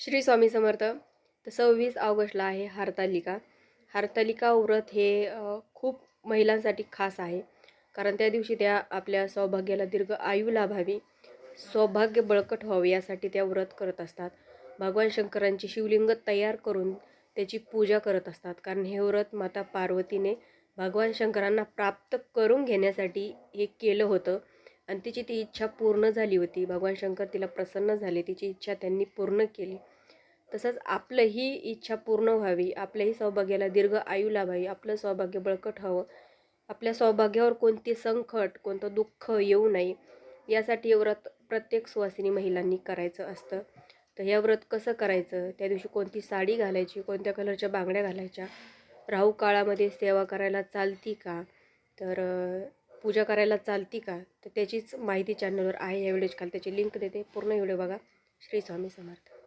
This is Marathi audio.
श्री स्वामी समर्थ तर सव्वीस ऑगस्टला आहे हरतालिका. हरतालिका व्रत हे खूप महिलांसाठी खास आहे. कारण त्या दिवशी त्या आपल्या सौभाग्याला दीर्घ आयू लाभावी. सौभाग्य बळकट व्हावे यासाठी त्या व्रत करत असतात. भगवान शंकरांची शिवलिंग तयार करून त्याची पूजा करत असतात. कारण हे व्रत माता पार्वतीने भगवान शंकरांना प्राप्त करून घेण्यासाठी हे केलं होतं. आणि तिची ती इच्छा पूर्ण झाली होती. भगवान शंकर तिला प्रसन्न झाले. तिची इच्छा त्यांनी पूर्ण केली. तसंच आपलंही इच्छा पूर्ण व्हावी. आपल्याही सौभाग्याला दीर्घ आयु लाभावी. आपलं सौभाग्य बळकट व्हावं. आपल्या सौभाग्यावर कोणते संकट कोणतं दुःख येऊ नये यासाठी व्रत प्रत्येक सुवासिनी महिलांनी करायचं असतं. तर हे व्रत कसं करायचं? त्या दिवशी कोणती साडी घालायची? कोणत्या कलरच्या बांगड्या घालायच्या? राहू काळामध्ये सेवा करायला चालती का? तर पूजा करायला चालती का? तर त्याचीच माहिती चॅनलवर आहे. या व्हिडिओच्या खाली त्याची लिंक देते. पूर्ण व्हिडिओ बघा. श्री स्वामी समर्थ.